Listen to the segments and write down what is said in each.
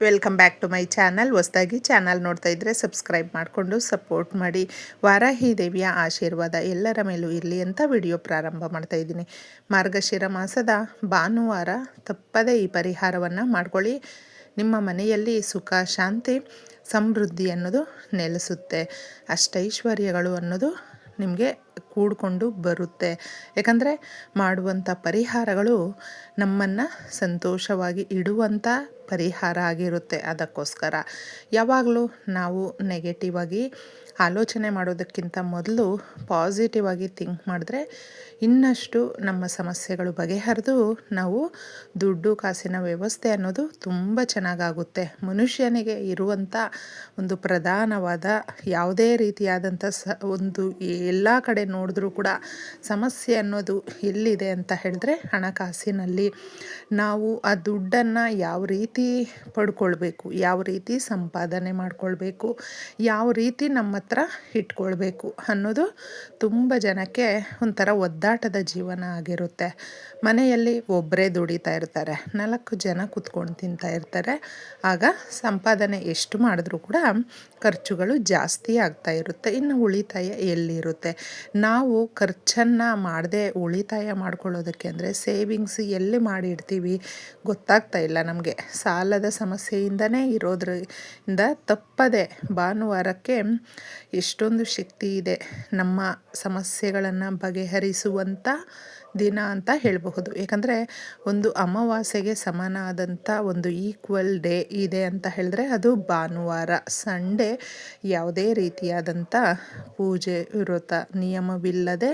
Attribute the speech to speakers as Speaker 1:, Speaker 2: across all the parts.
Speaker 1: Welcome back to my channel ಹೊಸದಾಗಿ channel ನೋಡ್ತಾ ಇದ್ದರೆ ಸಬ್ಸ್ಕ್ರೈಬ್ ಮಾಡಿಕೊಂಡು ಸಪೋರ್ಟ್ ಮಾಡಿ. ವಾರಾಹಿ ದೇವಿಯ ಆಶೀರ್ವಾದ ಎಲ್ಲರ ಮೇಲೂ ಇರಲಿ ಅಂತ ವಿಡಿಯೋ ಪ್ರಾರಂಭ ಮಾಡ್ತಾ ಇದ್ದೀನಿ. ಮಾರ್ಗಶಿರ ಮಾಸದ ಭಾನುವಾರ ತಪ್ಪದೇ ಈ ಪರಿಹಾರವನ್ನು ಮಾಡ್ಕೊಳ್ಳಿ. ನಿಮ್ಮ ಮನೆಯಲ್ಲಿ ಸುಖ, ಶಾಂತಿ, ಸಮೃದ್ಧಿ ಅನ್ನೋದು ನೆಲೆಸುತ್ತೆ. ಅಷ್ಟೈಶ್ವರ್ಯಗಳು ಅನ್ನೋದು ನಿಮಗೆ ಕೂಡಿಕೊಂಡು ಬರುತ್ತೆ. ಯಾಕಂದರೆ ಮಾಡುವಂಥ ಪರಿಹಾರಗಳು ನಮ್ಮನ್ನು ಸಂತೋಷವಾಗಿ ಇಡುವಂಥ ಪರಿಹಾರ ಆಗಿರುತ್ತೆ ಅದಕ್ಕೋಸ್ಕರ. ಯಾವಾಗಲೂ ನಾವು ನೆಗೆಟಿವ್ ಆಗಿ ಆಲೋಚನೆ ಮಾಡೋದಕ್ಕಿಂತ ಮೊದಲು ಪಾಸಿಟಿವ್ ಆಗಿ ಥಿಂಕ್ ಮಾಡಿದ್ರೆ ಇನ್ನಷ್ಟು ನಮ್ಮ ಸಮಸ್ಯೆಗಳು ಬಗೆಹರಿದು ನಾವು ದುಡ್ಡು, ಕಾಸಿನ ವ್ಯವಸ್ಥೆ ಅನ್ನೋದು ತುಂಬ ಚೆನ್ನಾಗಾಗುತ್ತೆ. ಮನುಷ್ಯನಿಗೆ ಇರುವಂಥ ಒಂದು ಪ್ರಧಾನವಾದ ಯಾವುದೇ ರೀತಿಯಾದಂಥ ಸ, ಒಂದು ಎಲ್ಲ ಕಡೆ ನೋಡಿದ್ರೂ ಕೂಡ ಸಮಸ್ಯೆ ಅನ್ನೋದು ಎಲ್ಲಿದೆ ಅಂತ ಹೇಳಿದ್ರೆ ಹಣಕಾಸಿನಲ್ಲಿ. ನಾವು ಆ ದುಡ್ಡನ್ನು ಯಾವ ರೀತಿ ಪಡ್ಕೊಳ್ಬೇಕು, ಯಾವ ರೀತಿ ಸಂಪಾದನೆ ಮಾಡ್ಕೊಳ್ಬೇಕು, ಯಾವ ರೀತಿ ನಮ್ಮ ಹತ್ರ ಇಟ್ಕೊಳ್ಬೇಕು ಅನ್ನೋದು ತುಂಬ ಜನಕ್ಕೆ ಒಂಥರ ಒದ್ದಾಟದ ಜೀವನ ಆಗಿರುತ್ತೆ. ಮನೆಯಲ್ಲಿ ಒಬ್ಬರೇ ದುಡಿತಾ ಇರ್ತಾರೆ. ನಾಲ್ಕು ಜನ ಕುತ್ಕೊಂಡು ತಿಂತಾ ಇರ್ತಾರೆ. ಆಗ ಸಂಪಾದನೆ ಎಷ್ಟು ಮಾಡಿದ್ರೂ ಕೂಡ ಖರ್ಚುಗಳು ಜಾಸ್ತಿ ಆಗ್ತಾ ಇರುತ್ತೆ. ಇನ್ನು ಉಳಿತಾಯ ಎಲ್ಲಿರುತ್ತೆ? ನಾವು ಖರ್ಚನ್ನು ಮಾಡದೆ ಉಳಿತಾಯ ಮಾಡ್ಕೊಳ್ಳೋದಕ್ಕೆ ಅಂದರೆ ಸೇವಿಂಗ್ಸ್ ಎಲ್ಲಿ ಮಾಡಿಡ್ತೀವಿ ಗೊತ್ತಾಗ್ತಾ ಇಲ್ಲ ನಮಗೆ. ಸಾಲದ ಸಮಸ್ಯೆಯಿಂದನೇ ಇರೋದ್ರಿಂದ ತಪ್ಪದೆ ಭಾನುವಾರಕ್ಕೆ ಎಷ್ಟೊಂದು ಶಕ್ತಿ ಇದೆ. ನಮ್ಮ ಸಮಸ್ಯೆಗಳನ್ನು ಬಗೆಹರಿಸುವಂಥ ದಿನ ಅಂತ ಹೇಳಬಹುದು. ಏಕೆಂದರೆ ಒಂದು ಅಮಾವಾಸ್ಯೆಗೆ ಸಮನಾದಂಥ ಒಂದು ಈಕ್ವಲ್ ಡೇ ಇದೆ ಅಂತ ಹೇಳಿದ್ರೆ ಅದು ಭಾನುವಾರ. ಸಂಡೇ ಯಾವುದೇ ರೀತಿಯಾದಂಥ ಪೂಜೆ, ವ್ರತ, ನಿಯಮವಿಲ್ಲದೆ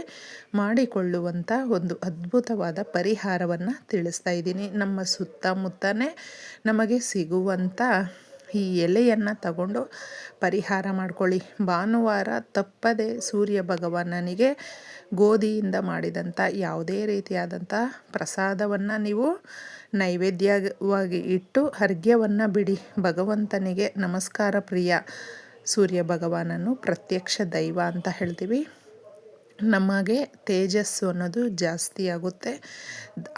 Speaker 1: ಮಾಡಿಕೊಳ್ಳುವಂಥ ಒಂದು ಅದ್ಭುತವಾದ ಪರಿಹಾರವನ್ನು ತಿಳಿಸ್ತಾ ಇದ್ದೀನಿ. ನಮ್ಮ ಸುತ್ತಮುತ್ತನೇ ನಮಗೆ ಸಿಗುವಂಥ ಈ ಎಲೆಯನ್ನು ತಗೊಂಡು ಪರಿಹಾರ ಮಾಡ್ಕೊಳ್ಳಿ. ಭಾನುವಾರ ತಪ್ಪದೆ ಸೂರ್ಯ ಭಗವಾನನಿಗೆ ಗೋಧಿಯಿಂದ ಮಾಡಿದಂಥ ಯಾವುದೇ ರೀತಿಯಾದಂಥ ಪ್ರಸಾದವನ್ನು ನೀವು ನೈವೇದ್ಯವಾಗಿ ಇಟ್ಟು ಅರ್ಘ್ಯವನ್ನು ಬಿಡಿ. ಭಗವಂತನಿಗೆ ನಮಸ್ಕಾರ ಪ್ರಿಯ. ಸೂರ್ಯ ಭಗವಾನನು ಪ್ರತ್ಯಕ್ಷ ದೈವ ಅಂತ ಹೇಳ್ತೀವಿ. ನಮಗೆ ತೇಜಸ್ಸು ಅನ್ನೋದು ಜಾಸ್ತಿ ಆಗುತ್ತೆ.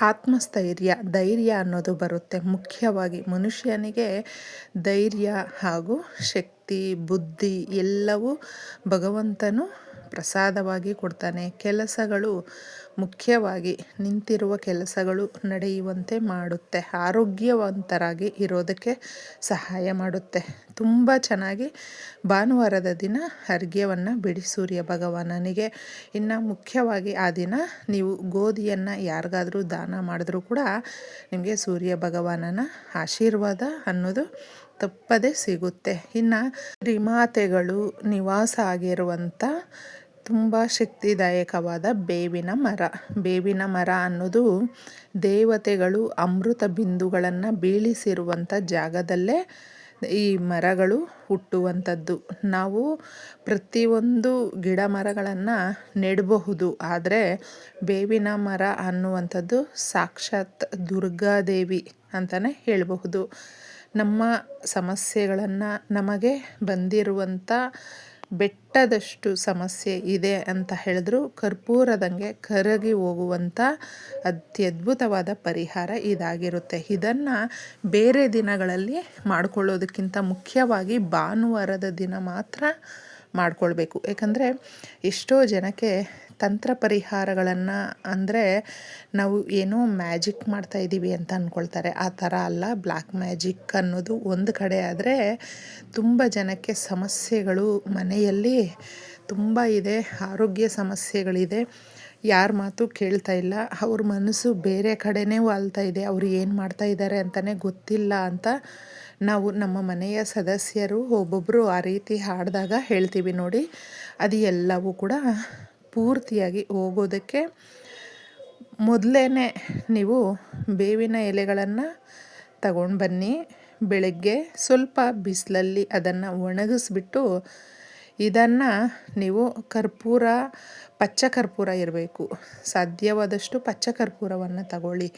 Speaker 1: ಆತ್ಮಸ್ಥೈರ್ಯ, ಧೈರ್ಯ ಅನ್ನೋದು ಬರುತ್ತೆ. ಮುಖ್ಯವಾಗಿ ಮನುಷ್ಯನಿಗೆ ಧೈರ್ಯ ಹಾಗೂ ಶಕ್ತಿ, ಬುದ್ಧಿ ಎಲ್ಲವೂ ಭಗವಂತನು ಪ್ರಸಾದವಾಗಿ ಕೊಡ್ತಾನೆ. ಕೆಲಸಗಳು ಮುಖ್ಯವಾಗಿ ನಿಂತಿರುವ ಕೆಲಸಗಳು ನಡೆಯುವಂತೆ ಮಾಡುತ್ತೆ. ಆರೋಗ್ಯವಂತರಾಗಿ ಇರೋದಕ್ಕೆ ಸಹಾಯ ಮಾಡುತ್ತೆ. ತುಂಬ ಚೆನ್ನಾಗಿ ಭಾನುವಾರದ ದಿನ ಅರ್ಘ್ಯವನ್ನು ಬಿಡಿ ಸೂರ್ಯ ಭಗವಾನನಿಗೆ ಇನ್ನು ಮುಖ್ಯವಾಗಿ ಆ ದಿನ ನೀವು ಗೋಧಿಯನ್ನು ಯಾರಿಗಾದರೂ ದಾನ ಮಾಡಿದ್ರೂ ಕೂಡ ನಿಮಗೆ ಸೂರ್ಯ ಭಗವಾನನ ಆಶೀರ್ವಾದ ಅನ್ನೋದು ತಪ್ಪದೇ ಸಿಗುತ್ತೆ. ಇನ್ನು ತ್ರಿಮಾತೆಗಳು ನಿವಾಸ ಆಗಿರುವಂಥ ತುಂಬ ಶಕ್ತಿದಾಯಕವಾದ ಬೇವಿನ ಮರ. ಬೇವಿನ ಮರ ಅನ್ನೋದು ದೇವತೆಗಳು ಅಮೃತ ಬಿಂದುಗಳನ್ನು ಬೀಳಿಸಿರುವಂಥ ಜಾಗದಲ್ಲೇ ಈ ಮರಗಳು ಹುಟ್ಟುವಂಥದ್ದು. ನಾವು ಪ್ರತಿಯೊಂದು ಗಿಡ ಮರಗಳನ್ನು ನೆಡಬಹುದು, ಆದರೆ ಬೇವಿನ ಮರ ಅನ್ನುವಂಥದ್ದು ಸಾಕ್ಷಾತ್ ದುರ್ಗಾದೇವಿ ಅಂತಲೇ ಹೇಳಬಹುದು. ನಮ್ಮ ಸಮಸ್ಯೆಗಳನ್ನು ನಮಗೆ ಬಂದಿರುವಂಥ ಬೆಟ್ಟದಷ್ಟು ಸಮಸ್ಯೆ ಇದೆ ಅಂತ ಹೇಳಿದ್ರು. ಕರ್ಪೂರದಂಗೆ ಕರಗಿ ಹೋಗುವಂಥ ಅತ್ಯದ್ಭುತವಾದ ಪರಿಹಾರ ಇದಾಗಿರುತ್ತೆ. ಇದನ್ನು ಬೇರೆ ದಿನಗಳಲ್ಲಿ ಮಾಡಿಕೊಳ್ಳೋದಕ್ಕಿಂತ ಮುಖ್ಯವಾಗಿ ಭಾನುವಾರದ ದಿನ ಮಾತ್ರ ಮಾಡಿಕೊಳ್ಬೇಕು. ಯಾಕಂದರೆ ಎಷ್ಟೋ ಜನಕ್ಕೆ ತಂತ್ರ ಪರಿಹಾರಗಳನ್ನು ಅಂದರೆ ನಾವು ಏನೋ ಮ್ಯಾಜಿಕ್ ಮಾಡ್ತಾ ಇದ್ದೀವಿ ಅಂತ ಅಂದ್ಕೊಳ್ತಾರೆ ಆ ಥರ ಅಲ್ಲ ಬ್ಲ್ಯಾಕ್ ಮ್ಯಾಜಿಕ್ ಅನ್ನೋದು ಒಂದು ಕಡೆ ಆದರೆ ತುಂಬ ಜನಕ್ಕೆ ಸಮಸ್ಯೆಗಳು ಮನೆಯಲ್ಲಿ ತುಂಬ ಇದೆ, ಆರೋಗ್ಯ ಸಮಸ್ಯೆಗಳಿದೆ. ಯಾರ ಮಾತು ಕೇಳ್ತಾ ಇಲ್ಲ. ಅವ್ರ ಮನಸ್ಸು ಬೇರೆ ಕಡೆನೇ ವಾಲ್ತಾ ಇದೆ. ಅವ್ರು ಏನು ಮಾಡ್ತಾ ಇದ್ದಾರೆ ಅಂತಲೇ ಗೊತ್ತಿಲ್ಲ ಅಂತ ನಾವು ನಮ್ಮ ಮನೆಯ ಸದಸ್ಯರು ಒಬ್ಬೊಬ್ಬರು ಆ ರೀತಿ ಹಾಡಿದಾಗ ಹೇಳ್ತೀವಿ ನೋಡಿ. ಅದು ಎಲ್ಲವೂ ಕೂಡ ಪೂರ್ತಿಯಾಗಿ ಹೋಗೋದಕ್ಕೆ ಮೊದಲೇ ನೀವು ಬೇವಿನ ಎಲೆಗಳನ್ನು ತಗೊಂಡು ಬನ್ನಿ. ಬೆಳಗ್ಗೆ ಸ್ವಲ್ಪ ಬಿಸಿಲಲ್ಲಿ ಅದನ್ನು ಒಣಗಿಸ್ಬಿಟ್ಟು ಇದನ್ನು ನೀವು ಕರ್ಪೂರ ಪಚ್ಚ ಕರ್ಪೂರ ಇರಬೇಕು. ಸಾಧ್ಯವಾದಷ್ಟು ಪಚ್ಚ ಕರ್ಪೂರವನ್ನು ತಗೊಳ್ಳಿ.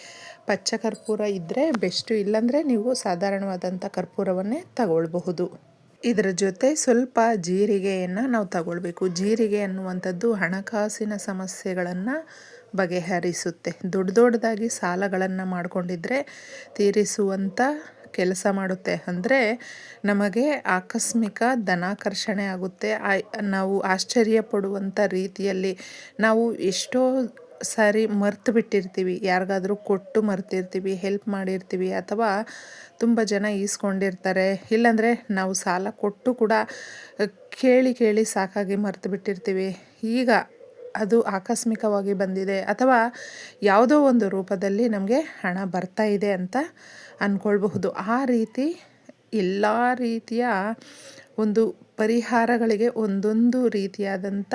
Speaker 1: ಪಚ್ಚ ಕರ್ಪೂರ ಇದ್ದರೆ ಬೆಸ್ಟು, ಇಲ್ಲಾಂದರೆ ನೀವು ಸಾಧಾರಣವಾದಂಥ ಕರ್ಪೂರವನ್ನೇ ತಗೊಳ್ಬಹುದು. ಇದರ ಜೊತೆ ಸ್ವಲ್ಪ ಜೀರಿಗೆಯನ್ನು ನಾವು ತಗೊಳ್ಬೇಕು. ಜೀರಿಗೆ ಅನ್ನುವಂಥದ್ದು ಹಣಕಾಸಿನ ಸಮಸ್ಯೆಗಳನ್ನು ಬಗೆಹರಿಸುತ್ತೆ. ದೊಡ್ಡ ದೊಡ್ಡದಾಗಿ ಸಾಲಗಳನ್ನು ಮಾಡಿಕೊಂಡಿದ್ರೆ ತೀರಿಸುವಂಥ ಕೆಲಸ ಮಾಡುತ್ತೆ ಅಂದರೆ ನಮಗೆ ಆಕಸ್ಮಿಕ ಧನಾಕರ್ಷಣೆ ಆಗುತ್ತೆ. ನಾವು ಆಶ್ಚರ್ಯ ಪಡುವಂಥ ರೀತಿಯಲ್ಲಿ ನಾವು ಎಷ್ಟೋ ಸಾರಿ ಮರ್ತು ಬಿಟ್ಟಿರ್ತೀವಿ. ಯಾರಿಗಾದರೂ ಕೊಟ್ಟು ಮರ್ತಿರ್ತೀವಿ ಹೆಲ್ಪ್ ಮಾಡಿರ್ತೀವಿ ಅಥವಾ ತುಂಬ ಜನ ಈಸ್ಕೊಂಡಿರ್ತಾರೆ. ಇಲ್ಲಾಂದರೆ ನಾವು ಸಾಲ ಕೊಟ್ಟು ಕೂಡ ಕೇಳಿ ಕೇಳಿ ಸಾಕಾಗಿ ಮರ್ತು ಬಿಟ್ಟಿರ್ತೀವಿ. ಈಗ ಅದು ಆಕಸ್ಮಿಕವಾಗಿ ಬಂದಿದೆ ಅಥವಾ ಯಾವುದೋ ಒಂದು ರೂಪದಲ್ಲಿ ನಮಗೆ ಹಣ ಬರ್ತಾ ಇದೆ ಅಂತ ಅಂದ್ಕೊಳ್ಬಹುದು ಆ ರೀತಿ ಎಲ್ಲ ರೀತಿಯ ಒಂದು ಪರಿಹಾರಗಳಿಗೆ ಒಂದೊಂದು ರೀತಿಯಾದಂಥ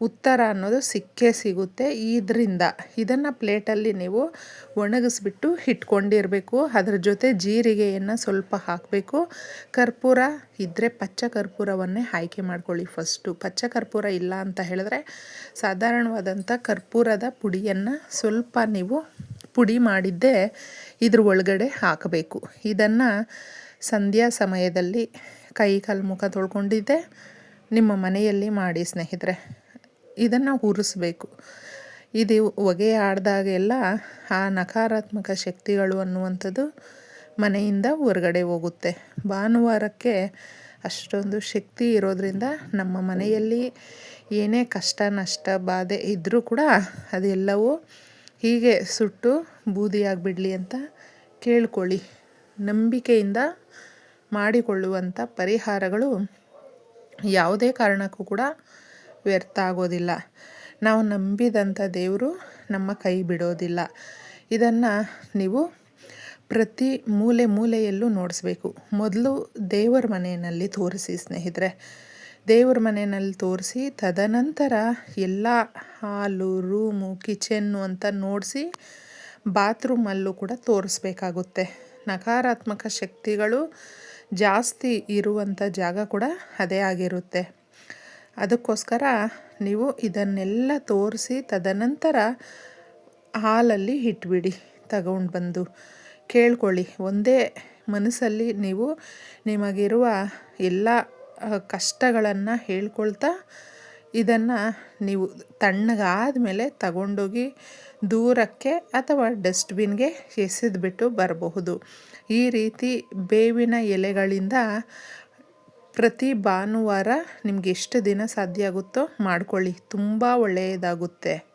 Speaker 1: ಉತ್ತರ ಅನ್ನೋದು ಸಿಕ್ಕೇ ಸಿಗುತ್ತೆ. ಇದರಿಂದ ಇದನ್ನು ಪ್ಲೇಟಲ್ಲಿ ನೀವು ಒಣಗಿಸ್ಬಿಟ್ಟು ಇಟ್ಕೊಂಡಿರಬೇಕು ಅದರ ಜೊತೆ ಜೀರಿಗೆಯನ್ನು ಸ್ವಲ್ಪ ಹಾಕಬೇಕು. ಕರ್ಪೂರ ಇದ್ದರೆ ಪಚ್ಚ ಕರ್ಪೂರವನ್ನೇ ಆಯ್ಕೆ ಮಾಡ್ಕೊಳ್ಳಿ ಫಸ್ಟು ಪಚ್ಚ ಕರ್ಪೂರ ಇಲ್ಲ ಅಂತ ಹೇಳಿದ್ರೆ ಸಾಧಾರಣವಾದಂಥ ಕರ್ಪೂರದ ಪುಡಿಯನ್ನು ಸ್ವಲ್ಪ ನೀವು ಪುಡಿ ಮಾಡಿದ್ದೇ ಇದ್ರ ಒಳಗಡೆ ಹಾಕಬೇಕು. ಇದನ್ನು ಸಂಧ್ಯಾ ಸಮಯದಲ್ಲಿ ಕೈ ಕಾಲು ಮುಖ ತೊಳ್ಕೊಂಡಿದ್ದೆ. ನಿಮ್ಮ ಮನೆಯಲ್ಲಿ ಮಾಡಿ ಸ್ನೇಹಿತರೆ, ಇದನ್ನು ಉರಿಸ್ಬೇಕು ಇದು ಹೊಗೆ ಆಡಿದಾಗೆಲ್ಲ ಆ ನಕಾರಾತ್ಮಕ ಶಕ್ತಿಗಳು ಅನ್ನುವಂಥದ್ದು ಮನೆಯಿಂದ ಹೊರಗಡೆ ಹೋಗುತ್ತೆ. ಭಾನುವಾರಕ್ಕೆ ಅಷ್ಟೊಂದು ಶಕ್ತಿ ಇರೋದರಿಂದ ನಮ್ಮ ಮನೆಯಲ್ಲಿ ಏನೇ ಕಷ್ಟ, ನಷ್ಟ, ಬಾಧೆ ಇದ್ದರೂ ಕೂಡ ಅದೆಲ್ಲವೂ ಹೀಗೆ ಸುಟ್ಟು ಬೂದಿಯಾಗಿಬಿಡಲಿ ಅಂತ ಕೇಳ್ಕೊಳ್ಳಿ. ನಂಬಿಕೆಯಿಂದ ಮಾಡಿಕೊಳ್ಳುವಂಥ ಪರಿಹಾರಗಳು ಯಾವುದೇ ಕಾರಣಕ್ಕೂ ಕೂಡ ವ್ಯರ್ಥ ಆಗೋದಿಲ್ಲ ನಾವು ನಂಬಿದಂಥ ದೇವರು ನಮ್ಮ ಕೈ ಬಿಡೋದಿಲ್ಲ. ಇದನ್ನು ನೀವು ಪ್ರತಿ ಮೂಲೆ ಮೂಲೆಯಲ್ಲೂ ನೋಡಿಸ್ಬೇಕು. ಮೊದಲು ದೇವರ ಮನೆಯಲ್ಲಿ ತೋರಿಸಿ ಸ್ನೇಹಿತರೆ. ದೇವ್ರ ಮನೆಯಲ್ಲಿ ತೋರಿಸಿ, ತದನಂತರ ಎಲ್ಲ ಹಾಲು, ರೂಮು, ಕಿಚನ್ನು ಅಂತ ನೋಡಿಸಿ, ಬಾತ್ರೂಮಲ್ಲೂ ಕೂಡ ತೋರಿಸ್ಬೇಕಾಗುತ್ತೆ. ನಕಾರಾತ್ಮಕ ಶಕ್ತಿಗಳು ಜಾಸ್ತಿ ಇರುವಂಥ ಜಾಗ ಕೂಡ ಅದೇ ಆಗಿರುತ್ತೆ. ಅದಕ್ಕೋಸ್ಕರ ನೀವು ಇದನ್ನೆಲ್ಲ ತೋರಿಸಿ ತದನಂತರ ಹಾಲಲ್ಲಿ ಇಟ್ಬಿಡಿ, ತಗೊಂಡು ಬಂದು. ಕೇಳ್ಕೊಳ್ಳಿ, ಒಂದೇ ಮನಸ್ಸಲ್ಲಿ ನೀವು ನಿಮಗಿರುವ ಎಲ್ಲ ಕಷ್ಟಗಳನ್ನು ಹೇಳ್ಕೊಳ್ತಾ ಇದನ್ನು ನೀವು ತಣ್ಣಗಾದ ಮೇಲೆ ತಗೊಂಡೋಗಿ ದೂರಕ್ಕೆ ಅಥವಾ ಡಸ್ಟ್ಬಿನ್ಗೆ ಎಸೆದ್ಬಿಟ್ಟು ಬರಬಹುದು. ಈ ರೀತಿ ಬೇವಿನ ಎಲೆಗಳಿಂದ ಪ್ರತಿ ಭಾನುವಾರ ನಿಮ್ಗೆ ಎಷ್ಟು ದಿನ ಸಾಧ್ಯ ಆಗುತ್ತೋ ಮಾಡ್ಕೊಳ್ಳಿ. ತುಂಬ ಒಳ್ಳೆಯದಾಗುತ್ತೆ.